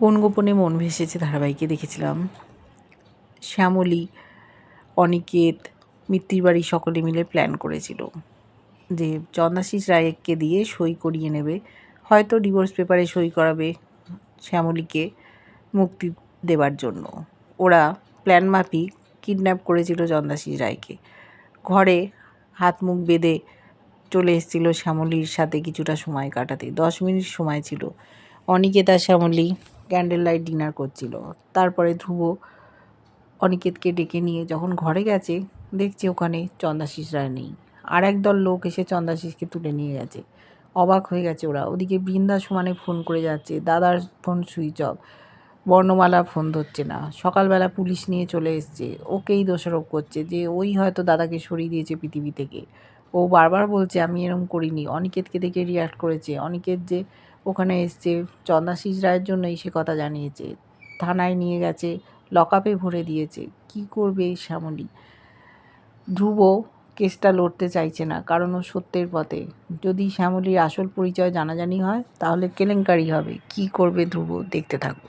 কোন গোপনে মন ভেসেছে ধারাবাহিকে দেখেছিলাম? শ্যামলী, অনিকেত, মিত্তির বাড়ি সকলে মিলে প্ল্যান করেছিল যে চন্দাশিস রায়কে দিয়ে সই করিয়ে নেবে। হয়তো ডিভোর্স পেপারে সই করাবে শ্যামলীকে মুক্তি দেবার জন্য। ওরা প্ল্যান মাফিক কিডন্যাপ করেছিল চন্দাশিস রায়কে। ঘরে হাত মুখ বেঁধে চলে এসেছিল শ্যামলীর সাথে কিছুটা সময় কাটাতে। দশ মিনিট সময় ছিল। Aniketa Shyamali candle light dinner করছিল। তারপরে ধ্রুব অনিকেতকে ডেকে নিয়ে যখন ঘরে গেছে, দেখছে ওখানে চন্দাশিস রায় নেই। আর একদল লোক এসে চন্দাশিসকে তুলে নিয়ে গেছে। অবাক হয়ে গেছে ওরা। ওদিকে বৃন্দা সমানে ফোন করে যাচ্ছে, দাদার phone switch off. Barnamala phone ধরছে না। সকালবেলা পুলিশ নিয়ে চলে এসছে। ওকেই দোষারোপ করছে যে ওই হয়তো দাদাকে সরিয়ে দিয়েছে পৃথিবী থেকে। ও বারবার বলছে, আমি এরম করিনি। অনিকেতকে দেখে রিয়াক্ট করেছে। অনিকেত যে ওখানে এসছে, চন্দাশিস রায়ের জন্যই সে কথা জানিয়েছে। থানায় নিয়ে গেছে, লকআপে ভরে দিয়েছে। কি করবে শ্যামলী? ধ্রুব কেসটা লড়তে চাইছে না, কারণ ও সত্যের পথে। যদি শ্যামলীর আসল পরিচয় জানাজানি হয়, তাহলে কেলেঙ্কারি হবে। কি করবে ধ্রুব? দেখতে থাকো